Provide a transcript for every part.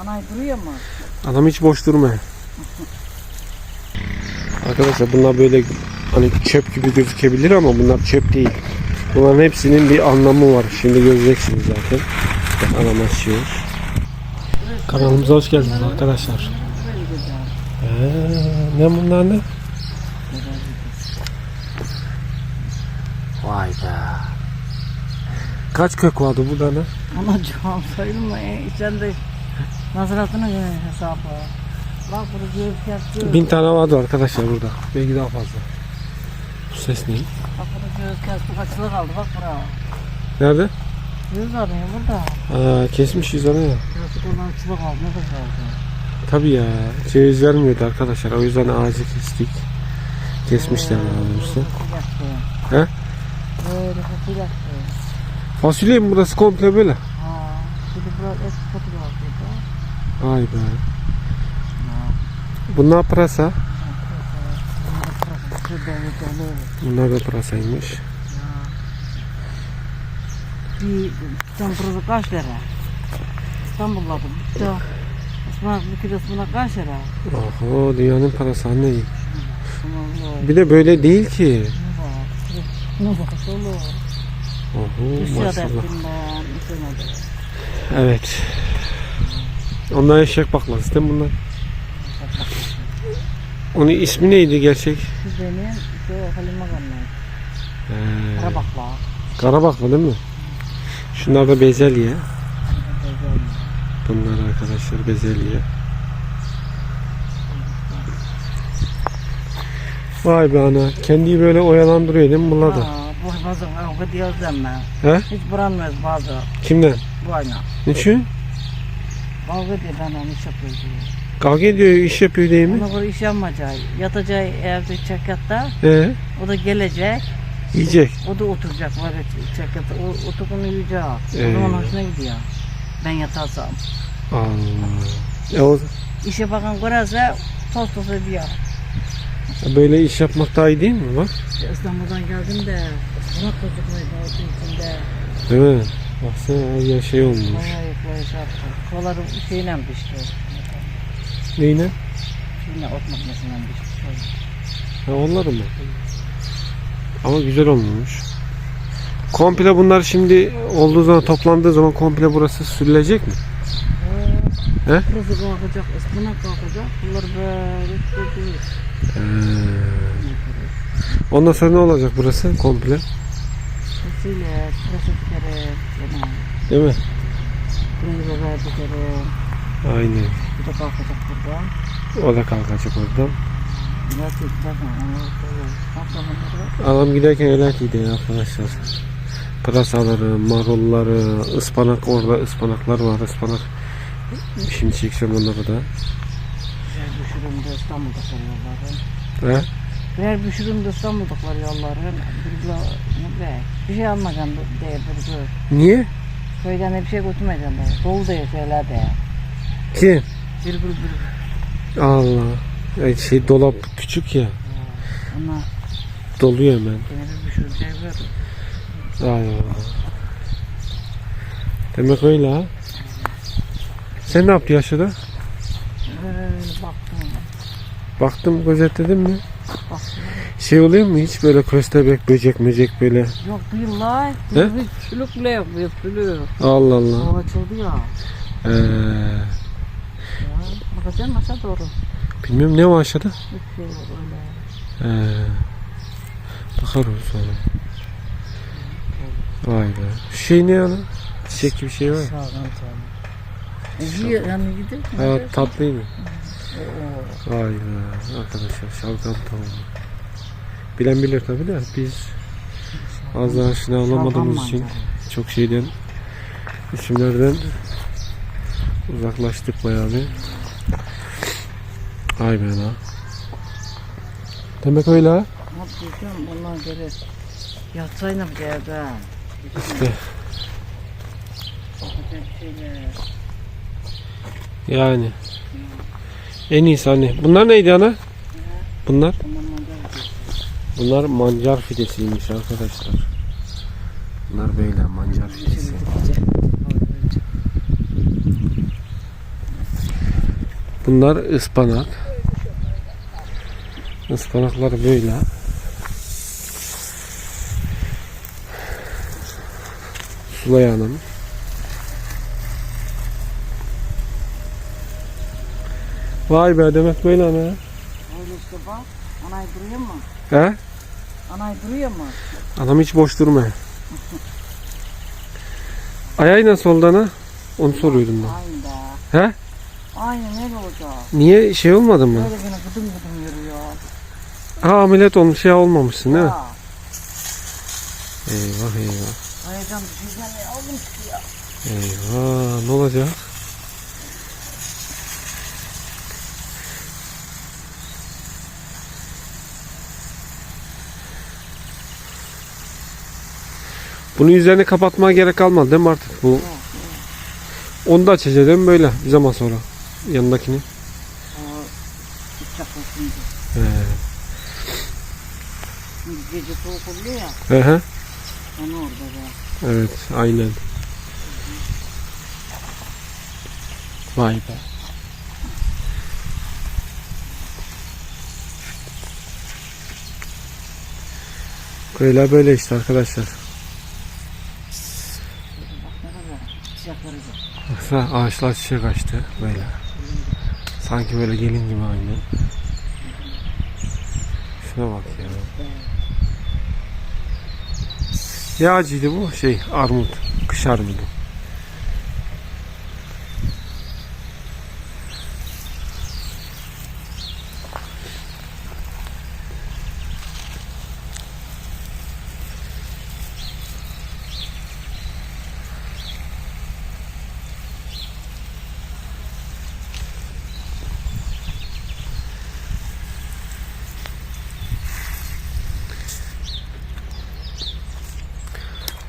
Anay duruyor mu? Adam hiç boş durmuyor. Arkadaşlar bunlar böyle hani çöp gibi gözükebilir ama bunlar çöp değil. Bunların hepsinin bir anlamı var. Şimdi göreceksiniz zaten. Anam açıyor. Kanalımıza hoş geldiniz arkadaşlar. Ee, ne bunlar ne? Vay be. Kaç kök vardı burada ne? Anacığım sayılma. İçeride Nazrat'ın hesabı. Bak burada göğüs yapıyor. Bin tane vardı arkadaşlar burada. Belki daha fazla. Bu ses ne? Bak burada göğüs yaptı. Kaçılı kaldı bak buraya. Nerede? Göğüs arıyor burada. Aa, kesmişiz onu ya. Göğüs olan çubuk aldı. Ne kadar kaldı? Tabii ya. Ceviz vermiyordu arkadaşlar. O yüzden ağacı kestik. Kesmişler doğrusu. Yaktı. He? Böyle kapı yaktı. Fasulye mi burası komple böyle? Ha. Şimdi burada eski yaktı. Vay be. Bunlar pırasa. Bunlar da pırasaymış. Bir tam burada kaç lira? İstanbul'da ıspanak bir kilo ıspanak kaç lira? Oho dünyanın parası anne. Aman Bir de böyle değil ki. Oho maşallah. Evet. Onlar eşek baklası değil mi bunlar? Onun ismi neydi gerçek? Benim şu halime. Ee, Karabakla. Karabaklı değil mi? Şunlar da bezelye. Bunlar arkadaşlar bezelye. Vay be ana. Kendiyi böyle oyalandırıyor değil mi bunlar da? Ha, bu bazen kavga diyoruz ama. He? Hiç buranmaz bazı Kimden? bu ayna. Niçin? Kavga diyor ben onu iş yapıyor diyor. Kavga ediyor, iş yapıyor değil mi? Ona göre iş yapmayacak. Yatacak evde çekatta. He? O da gelecek. Yiyecek. O da oturacak böyle çekatta. O oturup uyuyacak. Ee. O zaman hoşuna gidiyor. Ben yatarsam. Allah. E o, İşe bakan görürse toz toz ediyor. böyle iş yapmak daha iyi değil mi? Bak. İstanbul'dan geldim de buna çocukları da içinde Değil mi? Baksana her yer şey olmuş. Koları şeyle pişti. Neyine? Şeyle ot makinesiyle pişti. Ha onları mı? Ama güzel olmuş. Komple bunlar şimdi olduğu zaman toplandığı zaman komple burası sürülecek mi? He? Burası kalkacak, ıspanak kalkacak. Bunlar böyle tutuyor. Ee, ondan sonra ne olacak burası komple? Pırasa dikeri, yani Değil mi? kırmızı biber dikeri. Aynen. Bu da kalkacak burada. O da kalkacak oradan. Koyuyor. Kalkmadan Adam giderken öyle gidiyor arkadaşlar. Pırasaları, marulları, ıspanak orada ıspanaklar var ıspanak. Şimdi çekeceğim onları da. Birer düşürümde İstanbul'da yolları. He? Birer düşürümde İstanbul'da yolları. Bir kilo ne be? Bir şey almayacağım diye bir Niye? Köyden de bir şey götürmeyeceğim de. Dolu diye şeyler de. Ki? Bir bir bir. Allah. Ay şey dolap küçük ya. Ona Doluyor hemen. beni bir düşürecek ver. Ay Allah. Demek öyle ha. Sen ne yaptın yaşada? Böyle baktım. Baktım gözetledin mi? Şey oluyor mu hiç böyle köstebek, böcek, möcek böyle? Yok la. He? Bir sülük bile yok. Bir. Allah Allah. Hava açıldı ya. Ee, ya. Bakacağım aşağı doğru. bilmiyorum ne var aşağıda? Hiçbir şey yok öyle. Ee, bakarız sonra. Vay be. Şu şey ne yana? Çiçek gibi şey var. Sağdan sağdan. İyi, yani gidelim. Ha, tatlıydı. Vay be arkadaşlar şalgam tavuğu. Bilen bilir tabi de biz az daha aşina olamadığımız Şalgam için çok şeyden isimlerden uzaklaştık bayağı bir. Ay be la. Demek öyle ha. Yapacağım bundan göre. Yatsayla bir yerde. İşte yani. En iyisi hani. Bunlar neydi ana? Bunlar? Bunlar mancar fidesiymiş arkadaşlar. Bunlar böyle mancar fidesi. Bunlar ıspanak. Ispanaklar böyle. Sulay Hanım. Vay be demek böyle ana. Öyle işte bak. Anay duruyor mu? He? Anay duruyor mu? Adam hiç boş durmuyor. Ayağı nasıl oldu ana? Onu soruyordum ben. Aynı da. He? Aynen öyle olacak. Niye şey olmadı mı? Böyle gene gıdım gıdım yürüyor. Ha ameliyat olmuş şey olmamışsın değil mi? Ya. Eyvah eyvah. Ayacağım düşeceğim ya. Oğlum ya. Eyvah ne olacak? Bunun üzerini kapatmaya gerek kalmadı değil mi artık bu? Onu da açacağız değil mi böyle bir zaman sonra? Yanındakini. He. Gece soğuk oluyor ya. Hı hı. Onu orada da. Evet aynen. Vay be. Böyle böyle işte arkadaşlar. Çiçekleri de. Baksana ağaçlar çiçek açtı böyle. Sanki böyle gelin gibi aynı. Şuna bak ya. Ne ağacıydı bu? Şey armut. Kış armudu.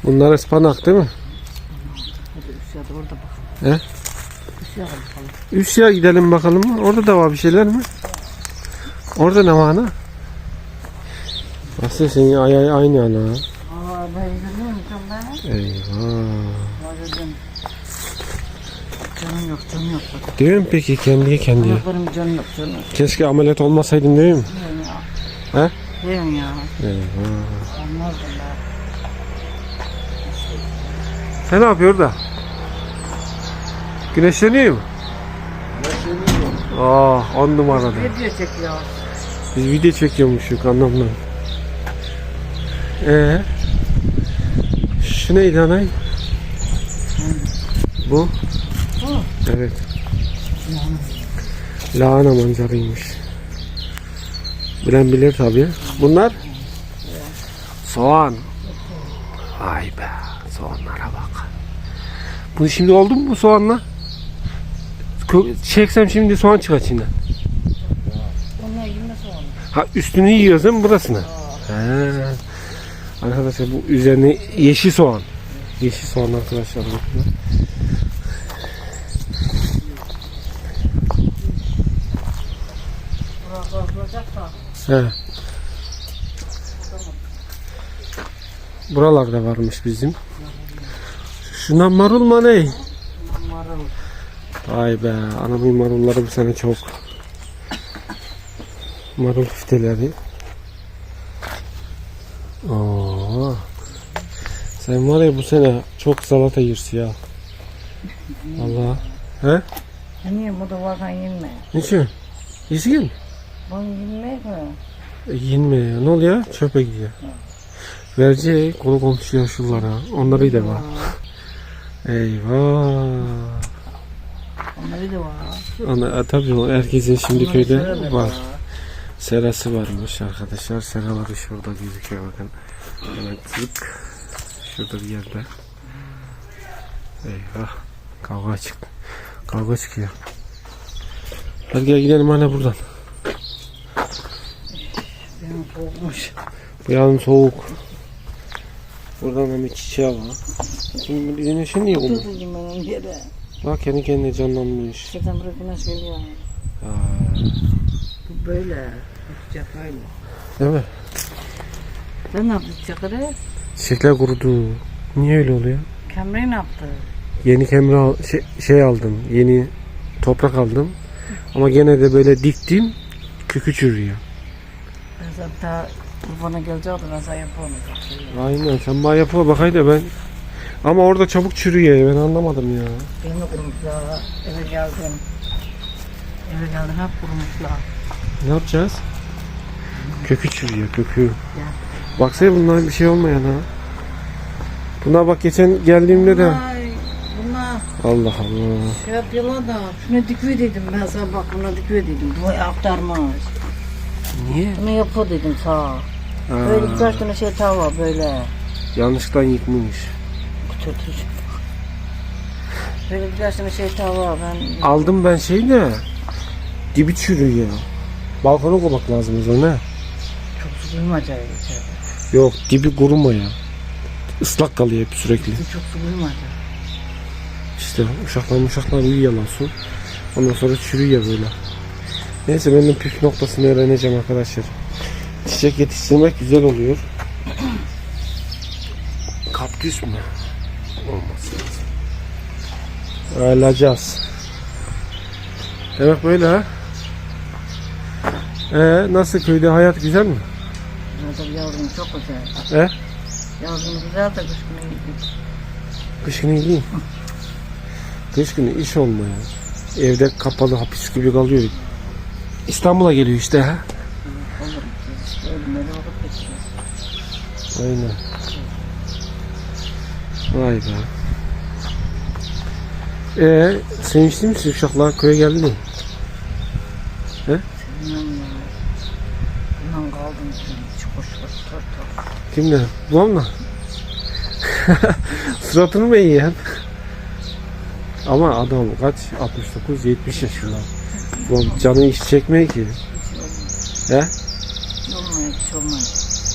Bunlar ıspanak değil mi? Hadi ışığa da orada bakalım. He? Işığa da bakalım. Üsya gidelim bakalım mı? Orada da var bir şeyler mi? Orada ne var ana? Nasıl senin ay ay aynı ana? Aa ben izlemiyorum ben. Eyvah. Dedim. Canım yok canım yok. Bak. Diyor mu peki kendiye kendiye? Ayaklarım canım yok canım yok. Keşke ameliyat olmasaydın değil mi? Diyorum ya. He? Diyorum ya. Eyvah. Olmazdım ben. Sen ne yapıyor da? Güneşleniyor mu? Aa, on numarada. Video çekiyor. Biz video çekiyormuşuk anlamda. Ee, şu neydi anay? Bu? Bu. Evet. Lahana mancarıymış. Bilen bilir tabii. Bunlar? Soğan. Ay be. Bu şimdi oldu mu bu soğanla? Çeksem şimdi soğan çıkar içinden. Onlar yemesi olur. Ha üstünü yiyoruz değil mi burasını? He. Arkadaşlar bu üzerine yeşil soğan. Yeşil soğan arkadaşlar. bakın. He. Buralarda varmış bizim. Şuna marul mu ne? Marul. Vay be anamın marulları bu sene çok. Marul fiteleri. Oo. Sen var ya bu sene çok salata yersin ya. Allah. He? Niye bu da varken yenme? Niçin? Yesin. Bunu yenmek mi? E, Yenme ya. Ne oluyor? Çöpe gidiyor. Verecek konu komşu yaşlılara. Onları da var. Eyvah. Onları da var. Ana, e, tabii o herkesin şimdi Onları köyde var. Serası varmış arkadaşlar. Seraları şurada gözüküyor bakın. Hemen tık. Şurada bir yerde. Eyvah. Kavga çıktı. Kavga çıkıyor. Hadi gel gidelim anne buradan. Benim soğukmuş. Bu yan soğuk. Buradan hemen çiçeği var. Şimdi güneşin niye olmuyor? Tutucum benim yere. Bak kendi kendine canlanmış. Zaten buraya güneş geliyor. Aa, Bu böyle. Sıcak böyle. değil mi? Sen ne yaptın çakırı? Çiçekler kurudu. Niye öyle oluyor? Kemreyi ne yaptı? Yeni kemre al- şey, şey aldım. Yeni toprak aldım. Ama gene de böyle diktim kökü çürüyor. Ben daha kurbana gelecektim ben sana yapamadım. Aynen sen bana yapma bakaydı ben. Ama orada çabuk çürüyor ben anlamadım ya. Benim de kurumuşlar. Eve geldim. Eve geldim hep kurumuşlar. Ne yapacağız? Kökü çürüyor kökü. Baksana bunlar bir şey olmayan ha. Bunlar bak geçen geldiğimde de bunlar Allah Allah. şey yapıyorlar da şuna dikve dedim ben sana bak buna dikve dedim. Bu aktarmaz. Niye? Bunu yapı dedim sağ. Böyle birkaç tane şey tava böyle. yanlışlıkla yıkmış. Kuturtucu. Böyle birkaç tane şey tava ben Aldım ben şeyi de dibi çürüyor. Balkona koymak lazım o zaman çok su duymayacak içeride. Yok dibi kuruma ya. Islak kalıyor hep sürekli. Çok su duymayacak. İşte uşaklar uşaklar uyuyorlar su. Ondan sonra çürüyor böyle. Neyse ben de püf noktasını öğreneceğim arkadaşlar. Çiçek yetiştirmek güzel oluyor. Kaktüs mü? Olmaz lazım. Alacağız. Demek böyle ha. Ee, nasıl köyde hayat güzel mi? Burada yavrum çok güzel. He? Yavrum güzel de kış günü iyi. Kış günü iyi. Kış günü iş olmuyor. Evde kapalı hapis gibi kalıyor. İstanbul'a geliyor işte ha. Aynen. Vay be. Ee, sevinçli misin uşaklar köye geldi mi? Ya. Bundan kaldım. Hiç boş boş. Kimle? Suratını mı yiyen? Ama adam kaç? 69 70 yaşında. Bu canı iş çekmiyor ki. Hiç olmuyor. He? Hiç olmuyor. Hiç olmuyor.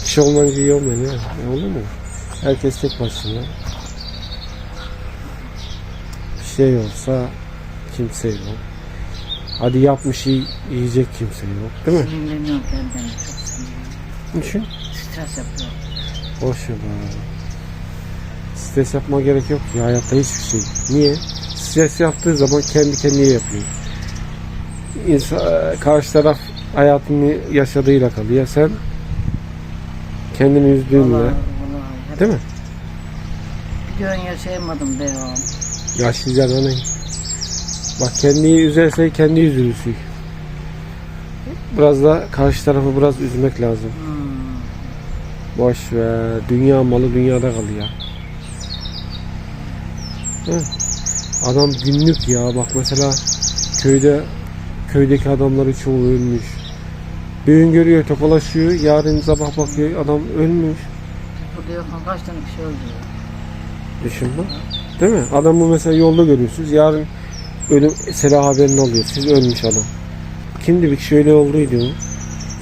Şey olmayınca iyi olmuyor ya. E olur mu? Herkes tek başına. Bir şey olsa kimse yok. Hadi yapmış iyi, yiyecek kimse yok. Değil mi? Sinirleniyorum kendime. Çok sinirleniyorum. Niçin? Stres yapıyorum. Boş ver. Stres yapma gerek yok ya hayatta hiçbir şey. Niye? Stres yaptığı zaman kendi kendine yapıyor. İnsan, karşı taraf hayatını yaşadığıyla kalıyor. Sen kendini üzdüğünle. Vallahi, vallahi. Değil mi? Bir gün yaşayamadım be ya. Yaşlıcan hani. Bak kendini üzerse kendi üzülürsün. Biraz da karşı tarafı biraz üzmek lazım. Hmm. Boş ver. Dünya malı dünyada kalıyor. Hı. Adam günlük ya. Bak mesela köyde köydeki adamları çoğu ölmüş. Bir gün görüyor tokalaşıyor. Yarın sabah bakıyor adam ölmüş. Burada yok kaç tane kişi öldü. Düşün bak. Değil mi? Adamı mesela yolda görüyorsunuz. Yarın ölüm silah haberini alıyor. Siz ölmüş adam. Kimdi bir kişi öyle olduydu.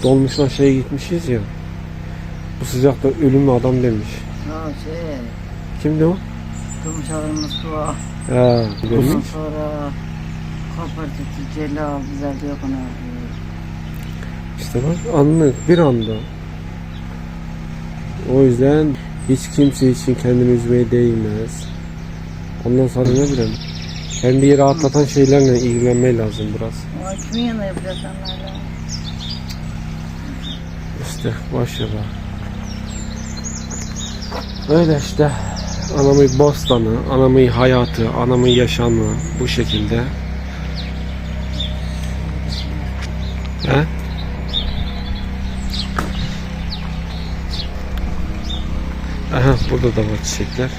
Dolmuşun aşağıya gitmişiz ya. Bu sıcakta ölümlü adam demiş. Ha şey. Kimdi o? Durmuş ağrımız su var. Ha, Ondan sonra kooperatif Celal güzel diyor bana. İşte bak anlık bir anda. O yüzden hiç kimse için kendini üzmeye değmez. Ondan sonra ne bileyim. Kendi rahatlatan şeylerle ilgilenmeye lazım biraz. Ama kimin yanına yapacağız onlarla? İşte ver. Öyle işte. Anamın bostanı, anamın hayatı, anamın yaşamı bu şekilde. He? Aha burada da var çiçekler.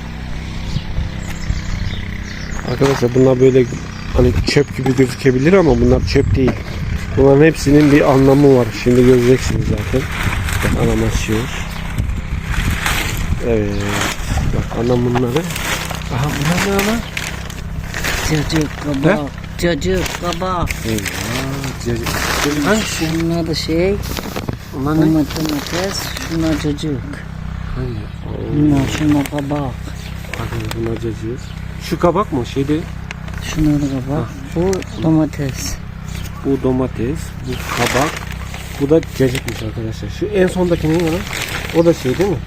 Arkadaşlar bunlar böyle hani çöp gibi gözükebilir ama bunlar çöp değil. Bunların hepsinin bir anlamı var. Şimdi göreceksiniz zaten. Anam açıyor. Evet. Bak anam bunları. Aha bunlar ne ana? Cacık kabak. Cacık kabak. Eyvah. Cacık. Cacık hangisi? Şunlar da şey. Onlar ne? Bunlar domates. Şunlar cacık. Hangi? Bunlar şunlar kabak. Bakın bunlar cacık. Şu kabak mı? Şeyde Şunlar da kabak. Bu domates. bu domates, bu kabak, bu da cacıkmış arkadaşlar. Şu en sondaki ne lan? O da şey değil mi?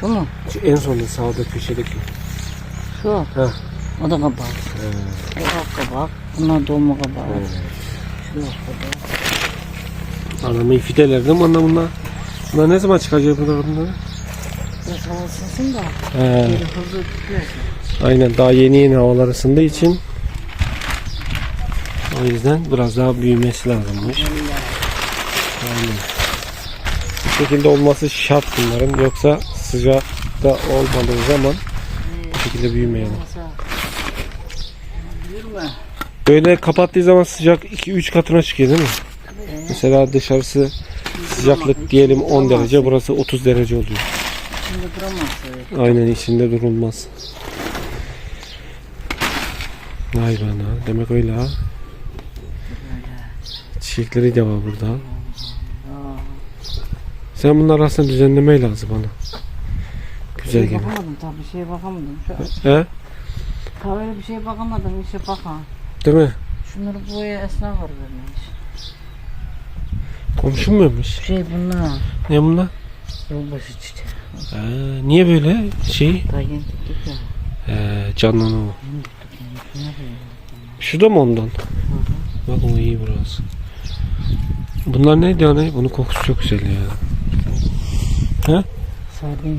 Şu mu? Şu en sonda sağda köşedeki. Şu. Heh. O da kabak. Ee, Kabak kabak. Bunlar dolma kabak. evet. Şu ortada. Anamın fideler değil mi anne bunlar? Bunlar ne zaman çıkacak bunlar bunlar? Biraz hava ısınsın da. He, hızlı tutuyorsun. aynen daha yeni yeni havalar ısındığı için o yüzden biraz daha büyümesi lazımmış. Aynen. Bu şekilde olması şart bunların. Yoksa sıcakta olmadığı zaman bu şekilde büyümeyelim. Böyle kapattığı zaman sıcak 2-3 katına çıkıyor değil mi? Mesela dışarısı sıcaklık diyelim 10 derece burası 30 derece oluyor. Aynen içinde durulmaz. Vay bana demek öyle ha. Çiçekleri de var burada. Sen bunları aslında düzenlemeyi lazım bana. Güzel şeye gibi. bakamadım tabii bir şeye bakamadım. Şu, He? kahveye bir şeye bakamadım. İşte bakan. Değil mi? Şunları boya esnaf var vermiş. Komşum muymuş? Şey bunlar. Ne bunlar? Yolbaşı çiçeği. Ha, niye böyle şey? Yeni diktik ya. He, canlanı o. Şu da mı ondan? Bak o iyi biraz. Bunlar neydi yani? Bunun kokusu çok güzel ya. Sardalya.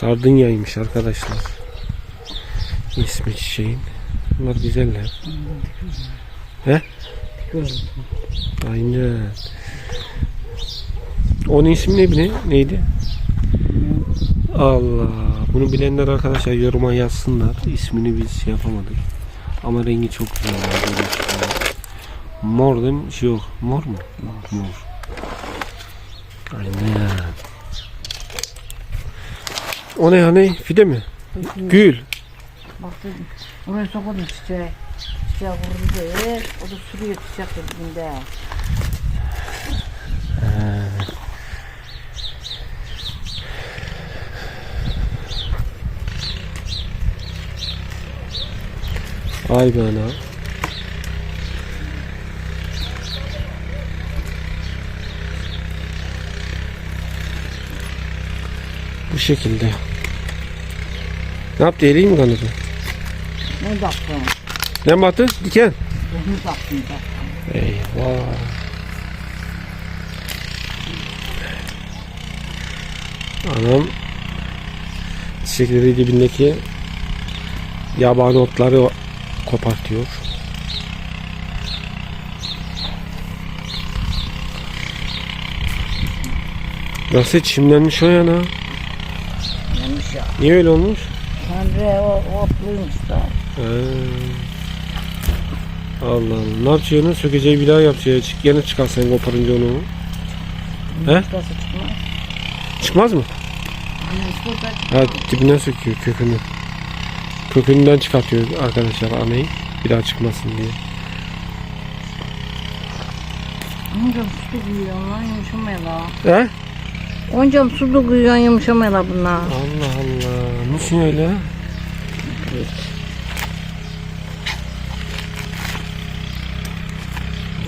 Sardunyaymış arkadaşlar. İsmi çiçeğin. Bunlar güzeller. Gördüm. Aynen. Onun ismi ne, ne neydi? Allah. Bunu bilenler arkadaşlar yoruma yazsınlar. İsmini biz şey yapamadık. Ama rengi çok güzel. Mor değil mi? Yok. Mor mu? Mor. Mor. Aynen. O ne hani? Fide mi? Gül. Bak dedim. Oraya sokadım çiçeği. Çiçeği vurdu. O da sürüyor çiçek dibinde. Ay be ana. Bu şekilde. Ne yaptı? Eliği mi kanadı? Ne baktın? Ne battı? Diken. Bunu baktın da. Eyvah. Anam çiçekleri dibindeki yabani otları kopartıyor. Nasıl çimlenmiş o yana? Yanlış ya. Niye öyle olmuş? Tanrı o otluymuş da. Allah Allah. Ne yapacaksın? Sökeceği bir daha yapacağı. Çık, gene çıkar sen koparınca onu. He? Çıkarsa çıkmaz. Çıkmaz mı? Ha dibinden söküyor kökünü. Kökünden çıkartıyor arkadaşlar anayı. Bir daha çıkmasın diye. Oncam su duyuyor lan yumuşamaya la. He? Oncam su da duyuyor yumuşamaya la bunlar. Allah Allah. Nasıl öyle?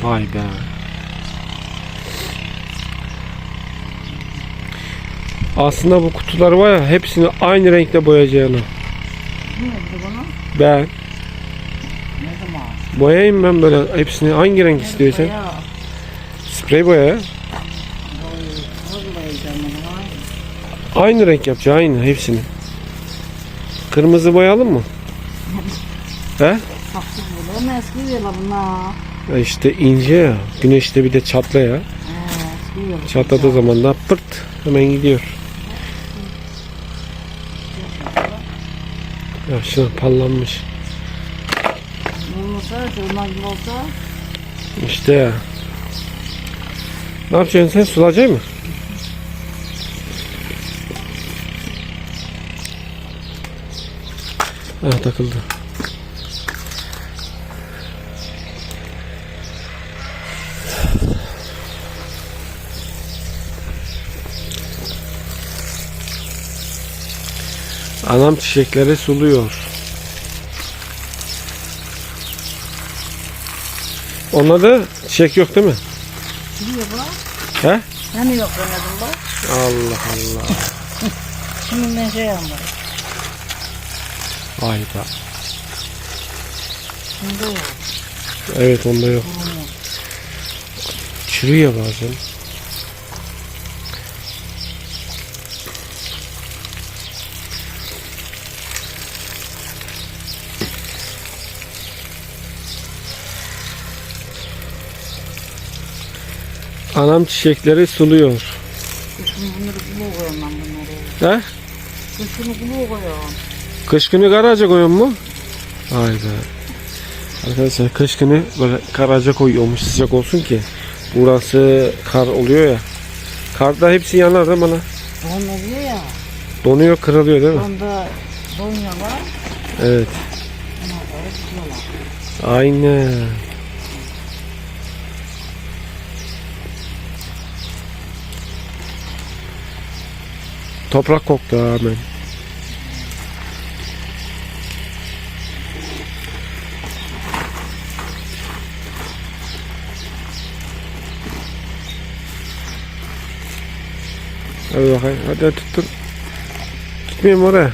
Vay be. Aslında bu kutular var ya hepsini aynı renkte boyayacağını. Ben boyayayım ben böyle hepsini hangi renk istiyorsan. Sprey boya ya. Oy, Vallahi canım ha. Aynı renk yapacağım aynı hepsini. Kırmızı boyayalım mı? He? Saksız böyle ama eski bunlar. Ya işte ince ya. Güneşte bir de çatla ya. He eski diyorlar. Çatladığı zaman da pırt hemen gidiyor. Ya şuna pallanmış. Olmasa onlar gibi olsa İşte ya. Ne yapacaksın sen? Sulayacak mı? Ha takıldı. Anam çiçekleri suluyor. Onlarda çiçek yok değil mi? sürüyor bu. He? Yani yok demedim bak. Allah Allah. Şimdi ben şey yapmadım. Vay be. Şimdi yok. Evet onda yok. Çürüyor bazen. Anam çiçekleri suluyor. Kışın bunları kuluğa koyuyorum ben bunları. He? Kışını kuluğa koyuyorum. Kış günü karaca koyuyor mu? Hayda. Arkadaşlar kış günü böyle karaca koyuyormuş sıcak olsun ki. Burası kar oluyor ya. Karda hepsi yanar değil mi lan? Don oluyor ya. Donuyor kırılıyor değil mi? Onda Donya var. Evet. Aynen. Toprak koktu hemen. Hadi bakayım. Hadi hadi tuttur. Gitmeyeyim oraya.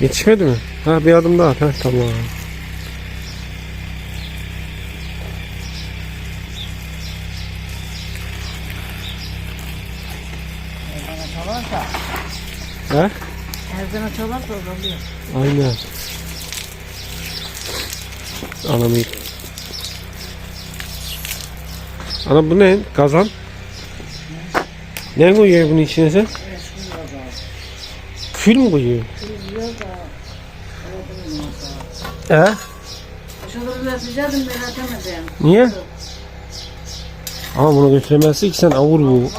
Yetişmedi mi? Ha bir adım daha at. Ha, tamam. Çalarsa. He? Evden çalarsa oluyor. Aynen. Anamı Ana bu ne? Kazan. Ne koyuyor bunun içine sen? Kül mü koyuyor? He? Bir sıcaktım ben atamadım. Niye? Ama bunu götüremezsin ki sen avur bu.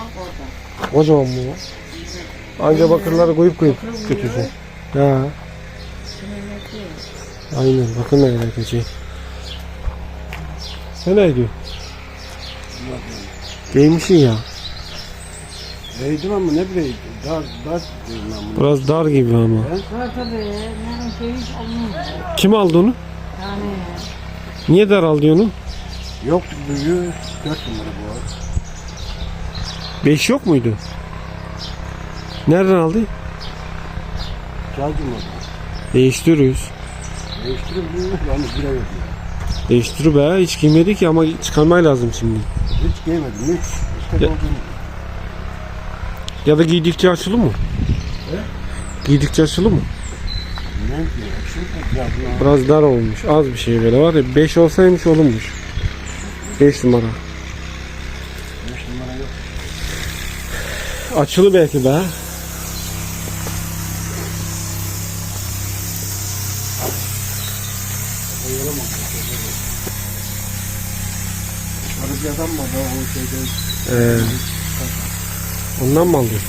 Kocaman bu. Anca bakırları koyup koyup götürsün. Ha. Aynen bakın ne kadar kötü. Sen ne diyorsun? Değmişsin ya. Değdim ama ne bileyim dar dar diyorum ben bunu. Biraz dar gibi ama. Var tabii. Benim şey hiç olmuyor. Kim aldı onu? Yani Niye dar aldı onu? Yoktu büyüğü 4 numara bu arada. 5 yok muydu? Nereden aldı? Çalcım oldu. Değiştiriyoruz. Değiştirebiliyor yalnız bile yok. ya. Değiştir be hiç giymedik ki ama çıkarmaya lazım şimdi. Hiç giymedim hiç. İşte Ya- doldum. Ya da giydikçe açılır mı? Giydikçe açılır mı? Biraz dar olmuş. Az bir şey böyle var ya. 5 olsaymış olurmuş. 5 numara. 5 numara yok. Açılı belki be. Arı bir adam var da o şeyde. Ee, ondan mı aldın?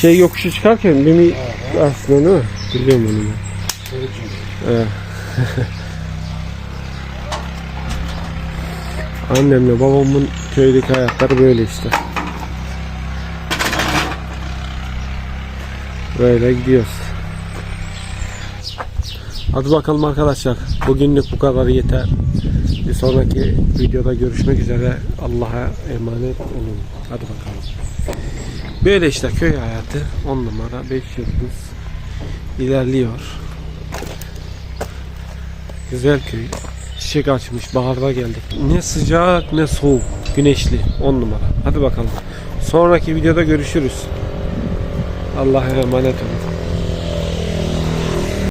Şey yokuşu çıkarken bir mi aslında değil mi? Biliyorum onu ben. Evet. Annemle babamın köydeki hayatları böyle işte. Böyle gidiyoruz. Hadi bakalım arkadaşlar. Bugünlük bu kadar yeter. Bir sonraki videoda görüşmek üzere. Allah'a emanet olun. Hadi bakalım. Böyle işte köy hayatı. 10 numara 5 yıldız ilerliyor. Güzel köy. Çiçek açmış. Baharda geldik. Ne sıcak ne soğuk. Güneşli. 10 numara. Hadi bakalım. Sonraki videoda görüşürüz. Allah'a emanet olun.